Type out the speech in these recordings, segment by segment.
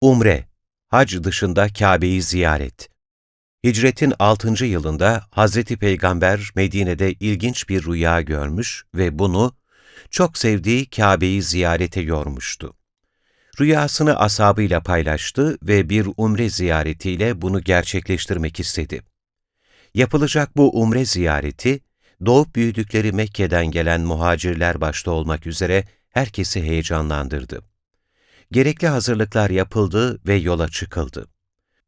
Umre, hac dışında Kabe'yi ziyaret. Hicretin 6. yılında Hazreti Peygamber Medine'de ilginç bir rüya görmüş ve bunu çok sevdiği Kabe'yi ziyarete yormuştu. Rüyasını ashabıyla paylaştı ve bir umre ziyaretiyle bunu gerçekleştirmek istedi. Yapılacak bu umre ziyareti, doğup büyüdükleri Mekke'den gelen muhacirler başta olmak üzere herkesi heyecanlandırdı. Gerekli hazırlıklar yapıldı ve yola çıkıldı.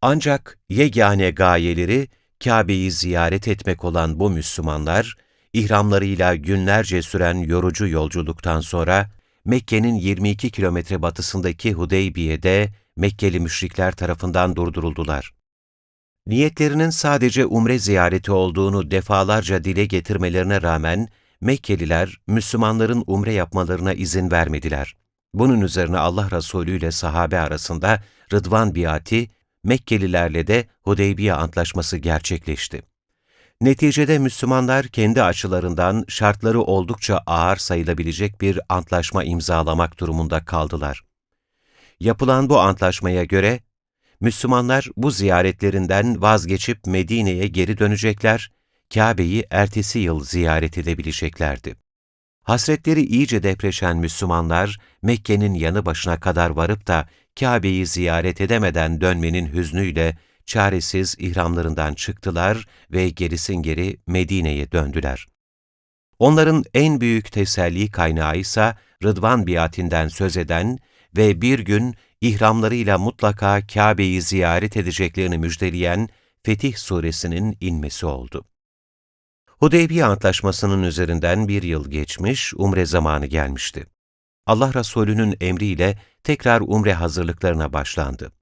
Ancak yegane gayeleri Kabe'yi ziyaret etmek olan bu Müslümanlar, ihramlarıyla günlerce süren yorucu yolculuktan sonra Mekke'nin 22 kilometre batısındaki Hudeybiye'de Mekkeli müşrikler tarafından durduruldular. Niyetlerinin sadece umre ziyareti olduğunu defalarca dile getirmelerine rağmen Mekkeliler Müslümanların umre yapmalarına izin vermediler. Bunun üzerine Allah Resulü ile sahabe arasında Rıdvan biati, Mekkelilerle de Hudeybiye Antlaşması gerçekleşti. Neticede Müslümanlar kendi açılarından şartları oldukça ağır sayılabilecek bir antlaşma imzalamak durumunda kaldılar. Yapılan bu antlaşmaya göre, Müslümanlar bu ziyaretlerinden vazgeçip Medine'ye geri dönecekler, Kabe'yi ertesi yıl ziyaret edebileceklerdi. Hasretleri iyice depreşen Müslümanlar, Mekke'nin yanı başına kadar varıp da Kabe'yi ziyaret edemeden dönmenin hüznüyle çaresiz ihramlarından çıktılar ve gerisin geri Medine'ye döndüler. Onların en büyük teselli kaynağı ise Rıdvan biatinden söz eden ve bir gün ihramlarıyla mutlaka Kabe'yi ziyaret edeceklerini müjdeleyen Fetih Suresinin inmesi oldu. Hudeybiye Antlaşması'nın üzerinden bir yıl geçmiş, umre zamanı gelmişti. Allah Resulü'nün emriyle tekrar umre hazırlıklarına başlandı.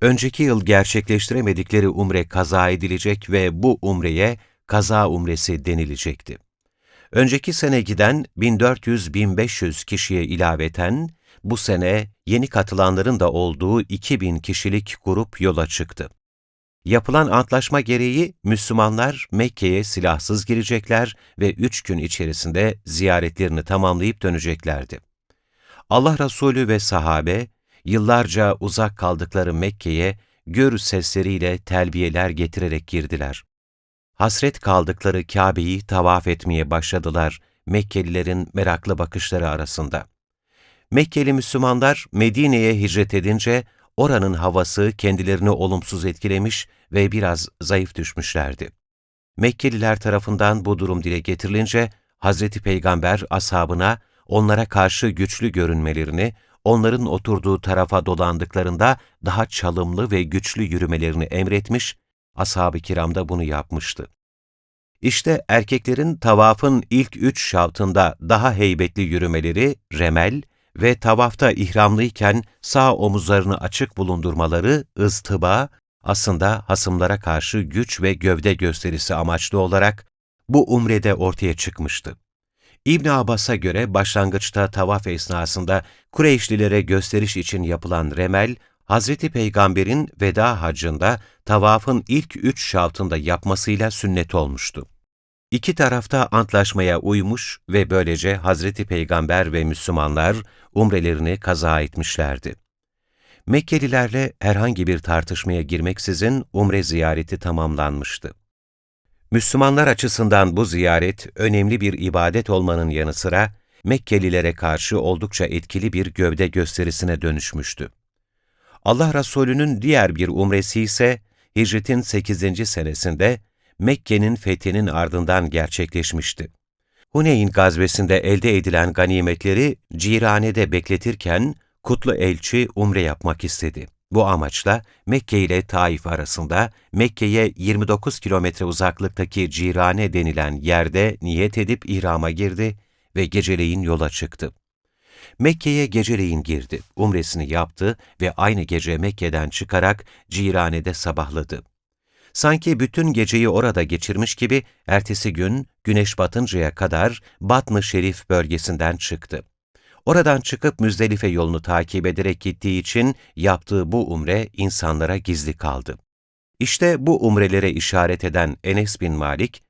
Önceki yıl gerçekleştiremedikleri umre kaza edilecek ve bu umreye kaza umresi denilecekti. Önceki sene giden 1400-1500 kişiye ilaveten, bu sene yeni katılanların da olduğu 2000 kişilik grup yola çıktı. Yapılan antlaşma gereği Müslümanlar Mekke'ye silahsız girecekler ve üç gün içerisinde ziyaretlerini tamamlayıp döneceklerdi. Allah Resulü ve sahabe, yıllarca uzak kaldıkları Mekke'ye gör sesleriyle telbiyeler getirerek girdiler. Hasret kaldıkları Kabe'yi tavaf etmeye başladılar Mekkelilerin meraklı bakışları arasında. Mekkeli Müslümanlar Medine'ye hicret edince oranın havası kendilerini olumsuz etkilemiş ve biraz zayıf düşmüşlerdi. Mekkeliler tarafından bu durum dile getirilince Hazreti Peygamber ashabına onlara karşı güçlü görünmelerini, onların oturduğu tarafa dolandıklarında daha çalımlı ve güçlü yürümelerini emretmiş, ashab-ı kiram da bunu yapmıştı. İşte erkeklerin tavafın ilk üç şavtında daha heybetli yürümeleri remel ve tavafta ihramlıyken sağ omuzlarını açık bulundurmaları ıztıba, aslında hasımlara karşı güç ve gövde gösterisi amaçlı olarak bu umrede ortaya çıkmıştı. İbn Abbas'a göre başlangıçta tavaf esnasında Kureyşlilere gösteriş için yapılan remel, Hazreti Peygamber'in veda hacında tavafın ilk üç şavtında yapmasıyla sünnet olmuştu. İki tarafta antlaşmaya uymuş ve böylece Hazreti Peygamber ve Müslümanlar umrelerini kaza etmişlerdi. Mekkelilerle herhangi bir tartışmaya girmeksizin umre ziyareti tamamlanmıştı. Müslümanlar açısından bu ziyaret önemli bir ibadet olmanın yanı sıra Mekkelilere karşı oldukça etkili bir gövde gösterisine dönüşmüştü. Allah Resulü'nün diğer bir umresi ise hicretin 8. senesinde Mekke'nin fethinin ardından gerçekleşmişti. Huneyn gazvesinde elde edilen ganimetleri Cirane'de bekletirken kutlu elçi umre yapmak istedi. Bu amaçla Mekke ile Taif arasında Mekke'ye 29 kilometre uzaklıktaki Cirane denilen yerde niyet edip ihrama girdi ve geceleyin yola çıktı. Mekke'ye geceleyin girdi, umresini yaptı ve aynı gece Mekke'den çıkarak Cirane'de sabahladı. Sanki bütün geceyi orada geçirmiş gibi ertesi gün güneş batıncaya kadar Batn-ı Şerif bölgesinden çıktı. Oradan çıkıp Müzdelife yolunu takip ederek gittiği için yaptığı bu umre insanlara gizli kaldı. İşte bu umrelere işaret eden Enes bin Malik,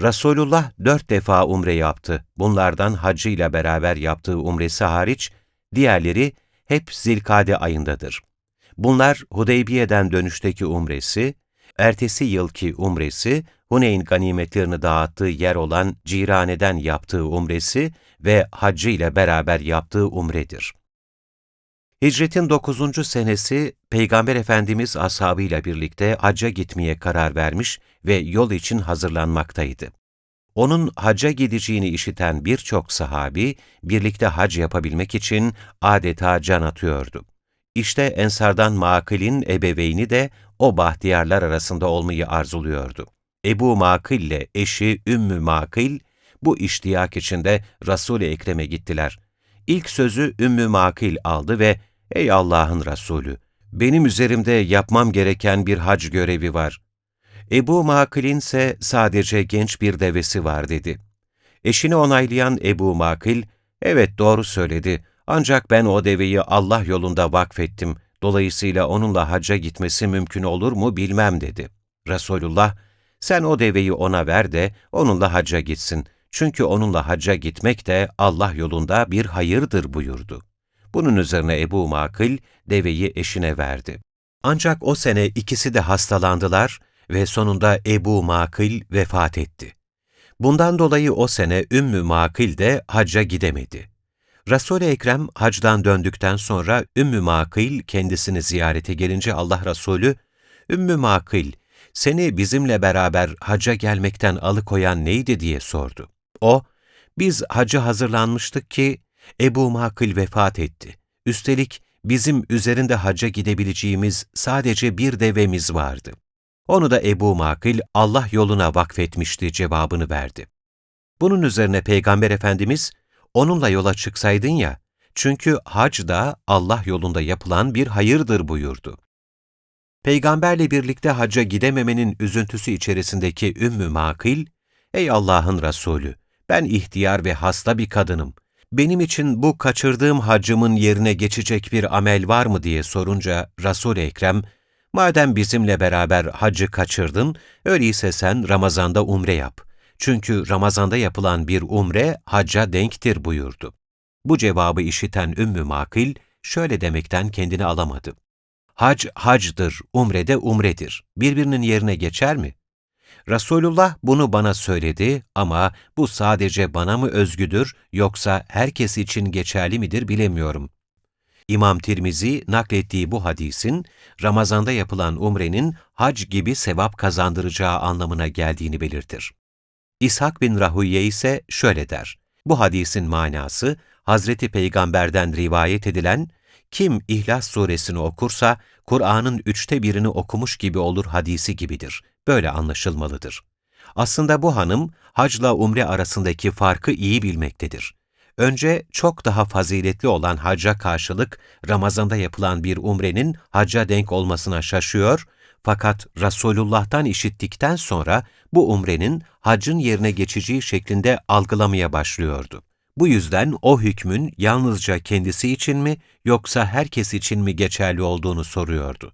Resulullah dört defa umre yaptı. Bunlardan hacı ile beraber yaptığı umresi hariç, diğerleri hep zilkade ayındadır. Bunlar Hudeybiye'den dönüşteki umresi, ertesi yılki umresi, Huneyn ganimetlerini dağıttığı yer olan Cirane'den yaptığı umresi ve haccı ile beraber yaptığı umredir. Hicretin 9. senesi Peygamber Efendimiz ashabıyla birlikte hacca gitmeye karar vermiş ve yol için hazırlanmaktaydı. Onun hacca gideceğini işiten birçok sahabi, birlikte hac yapabilmek için adeta can atıyordu. İşte Ensardan Makil'in ebeveyni de o bahtiyarlar arasında olmayı arzuluyordu. Ebu Makil ile eşi Ümmü Makil, bu iştiyak içinde Resul-i Ekrem'e gittiler. İlk sözü Ümmü Makil aldı ve ''Ey Allah'ın Resulü, benim üzerimde yapmam gereken bir hac görevi var. Ebu Makil'in ise sadece genç bir devesi var dedi. Eşini onaylayan Ebu Makil, evet doğru söyledi ancak ben o deveyi Allah yolunda vakfettim. Dolayısıyla onunla hacca gitmesi mümkün olur mu bilmem dedi. Resulullah, sen o deveyi ona ver de onunla hacca gitsin. Çünkü onunla hacca gitmek de Allah yolunda bir hayırdır buyurdu. Bunun üzerine Ebu Makil deveyi eşine verdi. Ancak o sene ikisi de hastalandılar ve sonunda Ebu Makil vefat etti. Bundan dolayı o sene Ümmü Makil de hacca gidemedi. Resul-i Ekrem hacdan döndükten sonra Ümmü Makil kendisini ziyarete gelince Allah Resulü, Ümmü Makil, seni bizimle beraber hacca gelmekten alıkoyan neydi diye sordu. O, biz hacı hazırlanmıştık ki Ebu Makil vefat etti. Üstelik bizim üzerinde hacca gidebileceğimiz sadece bir devemiz vardı. Onu da Ebu Makil Allah yoluna vakfetmişti cevabını verdi. Bunun üzerine Peygamber Efendimiz, onunla yola çıksaydın ya, çünkü hac da Allah yolunda yapılan bir hayırdır buyurdu. Peygamberle birlikte hacca gidememenin üzüntüsü içerisindeki Ümmü Makil, Ey Allah'ın Resulü, ben ihtiyar ve hasta bir kadınım. Benim için bu kaçırdığım hacımın yerine geçecek bir amel var mı diye sorunca Resul-i Ekrem, Madem bizimle beraber hacı kaçırdın, öyleyse sen Ramazan'da umre yap. Çünkü Ramazan'da yapılan bir umre hacca denktir buyurdu. Bu cevabı işiten Ümmü Makil şöyle demekten kendini alamadı. Hac hacdır, umre de umredir. Birbirinin yerine geçer mi? Resulullah bunu bana söyledi ama bu sadece bana mı özgüdür yoksa herkes için geçerli midir bilemiyorum. İmam Tirmizi naklettiği bu hadisin, Ramazan'da yapılan umrenin hac gibi sevap kazandıracağı anlamına geldiğini belirtir. İshak bin Rahuyye ise şöyle der, bu hadisin manası, Hazreti Peygamber'den rivayet edilen, kim İhlas suresini okursa, Kur'an'ın üçte birini okumuş gibi olur hadisi gibidir. Böyle anlaşılmalıdır. Aslında bu hanım, hacla umre arasındaki farkı iyi bilmektedir. Önce çok daha faziletli olan hacca karşılık Ramazan'da yapılan bir umrenin hacca denk olmasına şaşıyor fakat Resulullah'tan işittikten sonra bu umrenin haccın yerine geçeceği şeklinde algılamaya başlıyordu. Bu yüzden o hükmün yalnızca kendisi için mi yoksa herkes için mi geçerli olduğunu soruyordu.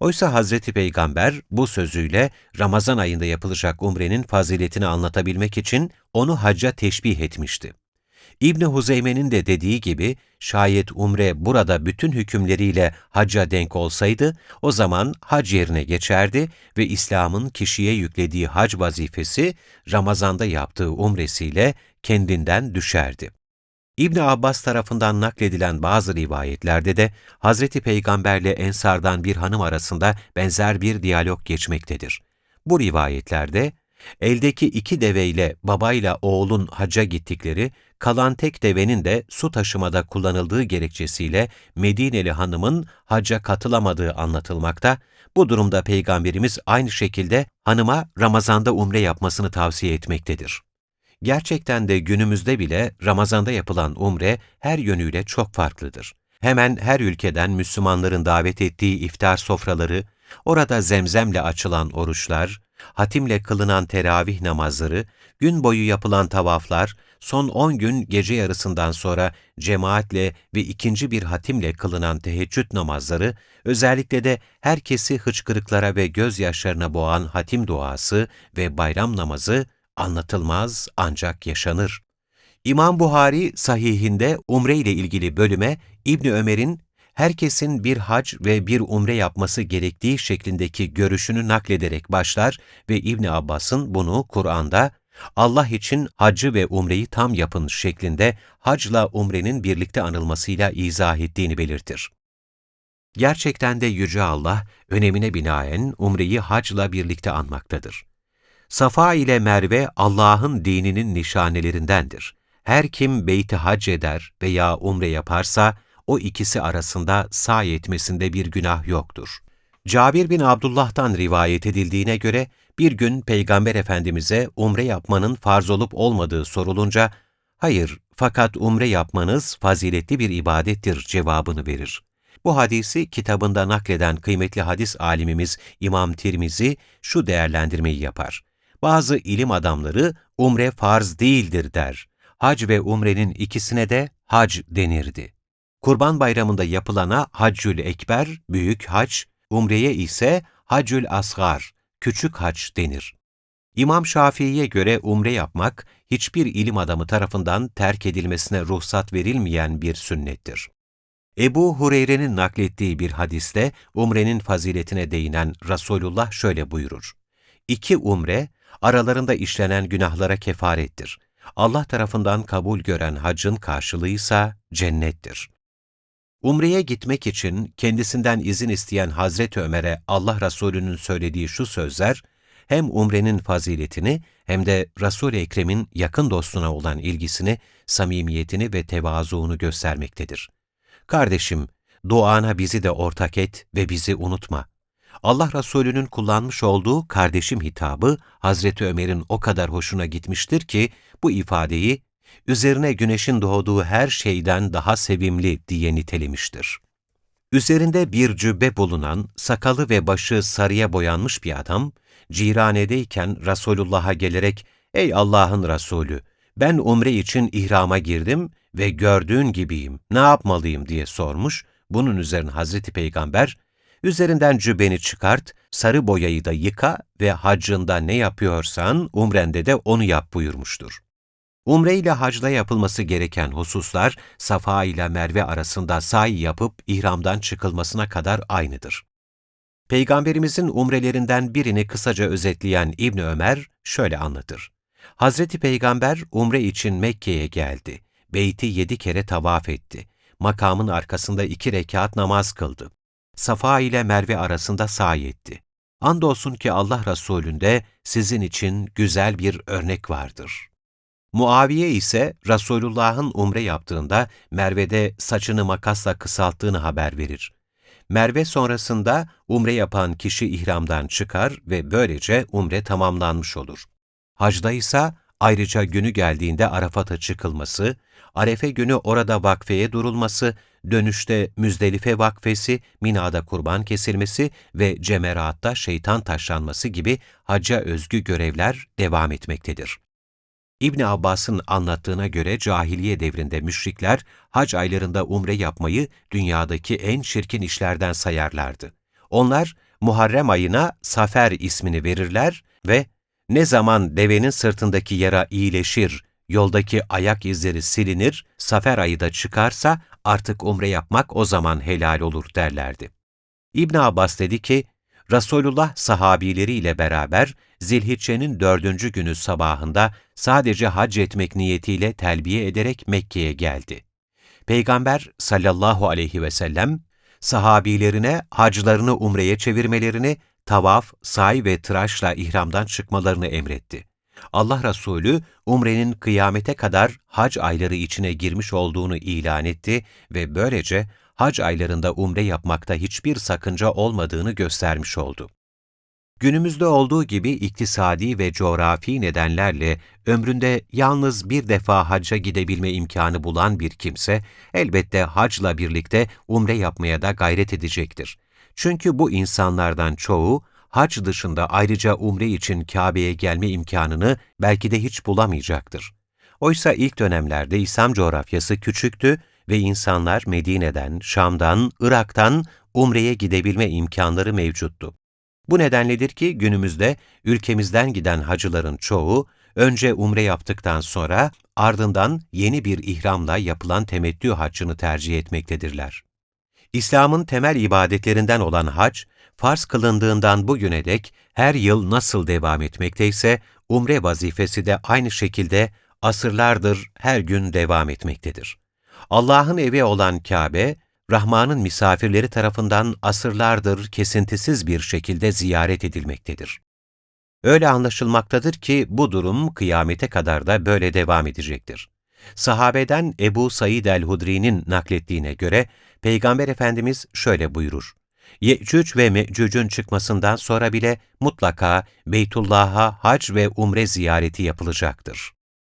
Oysa Hazreti Peygamber bu sözüyle Ramazan ayında yapılacak umrenin faziletini anlatabilmek için onu hacca teşbih etmişti. İbni Huzeyme'nin de dediği gibi şayet umre burada bütün hükümleriyle hacca denk olsaydı o zaman hac yerine geçerdi ve İslam'ın kişiye yüklediği hac vazifesi Ramazan'da yaptığı umresiyle kendinden düşerdi. İbni Abbas tarafından nakledilen bazı rivayetlerde de Hazreti Peygamberle Ensardan bir hanım arasında benzer bir diyalog geçmektedir. Bu rivayetlerde eldeki iki deveyle babayla oğlun hacca gittikleri kalan tek devenin de su taşımada kullanıldığı gerekçesiyle Medineli hanımın hacca katılamadığı anlatılmakta, bu durumda Peygamberimiz aynı şekilde hanıma Ramazan'da umre yapmasını tavsiye etmektedir. Gerçekten de günümüzde bile Ramazan'da yapılan umre her yönüyle çok farklıdır. Hemen her ülkeden Müslümanların davet ettiği iftar sofraları, orada zemzemle açılan oruçlar, hatimle kılınan teravih namazları, gün boyu yapılan tavaflar, son on gün gece yarısından sonra cemaatle ve ikinci bir hatimle kılınan teheccüd namazları, özellikle de herkesi hıçkırıklara ve gözyaşlarına boğan hatim duası ve bayram namazı anlatılmaz ancak yaşanır. İmam Buhari sahihinde umre ile ilgili bölüme İbni Ömer'in herkesin bir hac ve bir umre yapması gerektiği şeklindeki görüşünü naklederek başlar ve İbn Abbas'ın bunu Kur'an'da Allah için hacı ve umreyi tam yapın şeklinde hacla umrenin birlikte anılmasıyla izah ettiğini belirtir. Gerçekten de Yüce Allah, önemine binaen umreyi hacla birlikte anmaktadır. Safa ile Merve Allah'ın dininin nişanelerindendir. Her kim beyti hac eder veya umre yaparsa, o ikisi arasında sahi etmesinde bir günah yoktur. Cabir bin Abdullah'tan rivayet edildiğine göre, bir gün Peygamber Efendimiz'e umre yapmanın farz olup olmadığı sorulunca, hayır fakat umre yapmanız faziletli bir ibadettir cevabını verir. Bu hadisi kitabında nakleden kıymetli hadis alimimiz İmam Tirmizi şu değerlendirmeyi yapar. Bazı ilim adamları umre farz değildir der. Hac ve umrenin ikisine de hac denirdi. Kurban Bayramı'nda yapılana Haccül Ekber, büyük hac, umreye ise Haccül Asgar, küçük hac denir. İmam Şafii'ye göre umre yapmak, hiçbir ilim adamı tarafından terk edilmesine ruhsat verilmeyen bir sünnettir. Ebu Hureyre'nin naklettiği bir hadiste umrenin faziletine değinen Resulullah şöyle buyurur. İki umre, aralarında işlenen günahlara kefarettir. Allah tarafından kabul gören hacın karşılığıysa cennettir. Umre'ye gitmek için kendisinden izin isteyen Hazreti Ömer'e Allah Resulü'nün söylediği şu sözler, hem umrenin faziletini hem de Resul-i Ekrem'in yakın dostuna olan ilgisini, samimiyetini ve tevazuunu göstermektedir. Kardeşim, duana bizi de ortak et ve bizi unutma. Allah Resulü'nün kullanmış olduğu kardeşim hitabı Hazreti Ömer'in o kadar hoşuna gitmiştir ki bu ifadeyi üzerine güneşin doğduğu her şeyden daha sevimli diye nitelemiştir. Üzerinde bir cübbe bulunan, sakalı ve başı sarıya boyanmış bir adam, ciranedeyken Resulullah'a gelerek, ''Ey Allah'ın Resulü, ben umre için ihrama girdim ve gördüğün gibiyim, ne yapmalıyım?'' diye sormuş. Bunun üzerine Hazreti Peygamber, ''Üzerinden cübbeni çıkart, sarı boyayı da yıka ve haccında ne yapıyorsan umrende de onu yap.'' buyurmuştur. Umre ile hacda yapılması gereken hususlar, Safa ile Merve arasında sahi yapıp ihramdan çıkılmasına kadar aynıdır. Peygamberimizin umrelerinden birini kısaca özetleyen İbni Ömer şöyle anlatır. Hazreti Peygamber umre için Mekke'ye geldi. Beyti yedi kere tavaf etti. Makamın arkasında iki rekat namaz kıldı. Safa ile Merve arasında sahi etti. Andolsun ki Allah Resulü'nde sizin için güzel bir örnek vardır. Muaviye ise Resulullah'ın umre yaptığında Merve'de saçını makasla kısalttığını haber verir. Merve sonrasında umre yapan kişi ihramdan çıkar ve böylece umre tamamlanmış olur. Hacda ise ayrıca günü geldiğinde Arafat'a çıkılması, Arefe günü orada vakfeye durulması, dönüşte Müzdelife vakfesi, Mina'da kurban kesilmesi ve Cemeraat'ta şeytan taşlanması gibi hacca özgü görevler devam etmektedir. İbn Abbas'ın anlattığına göre cahiliye devrinde müşrikler hac aylarında umre yapmayı dünyadaki en çirkin işlerden sayarlardı. Onlar Muharrem ayına Safer ismini verirler ve ne zaman devenin sırtındaki yara iyileşir, yoldaki ayak izleri silinir, Safer ayı da çıkarsa artık umre yapmak o zaman helal olur derlerdi. İbn Abbas dedi ki, Resulullah sahabileriyle beraber Zilhicce'nin dördüncü günü sabahında sadece hac etmek niyetiyle telbiye ederek Mekke'ye geldi. Peygamber sallallahu aleyhi ve sellem, sahabilerine haclarını umreye çevirmelerini, tavaf, say ve tıraşla ihramdan çıkmalarını emretti. Allah Resulü, umrenin kıyamete kadar hac ayları içine girmiş olduğunu ilan etti ve böylece hac aylarında umre yapmakta hiçbir sakınca olmadığını göstermiş oldu. Günümüzde olduğu gibi iktisadi ve coğrafi nedenlerle ömründe yalnız bir defa hacca gidebilme imkanı bulan bir kimse, elbette hacla birlikte umre yapmaya da gayret edecektir. Çünkü bu insanlardan çoğu, hac dışında ayrıca umre için Kabe'ye gelme imkanını belki de hiç bulamayacaktır. Oysa ilk dönemlerde İslam coğrafyası küçüktü ve insanlar Medine'den, Şam'dan, Irak'tan Umre'ye gidebilme imkanları mevcuttu. Bu nedenledir ki günümüzde ülkemizden giden hacıların çoğu, önce umre yaptıktan sonra ardından yeni bir ihramla yapılan temettü haccını tercih etmektedirler. İslam'ın temel ibadetlerinden olan hac, farz kılındığından bugüne dek her yıl nasıl devam etmekteyse, umre vazifesi de aynı şekilde asırlardır her gün devam etmektedir. Allah'ın evi olan Kabe, Rahman'ın misafirleri tarafından asırlardır kesintisiz bir şekilde ziyaret edilmektedir. Öyle anlaşılmaktadır ki bu durum kıyamete kadar da böyle devam edecektir. Sahabeden Ebu Said el-Hudri'nin naklettiğine göre Peygamber Efendimiz şöyle buyurur. Ye'cüc ve Me'cüc'ün çıkmasından sonra bile mutlaka Beytullah'a hac ve umre ziyareti yapılacaktır.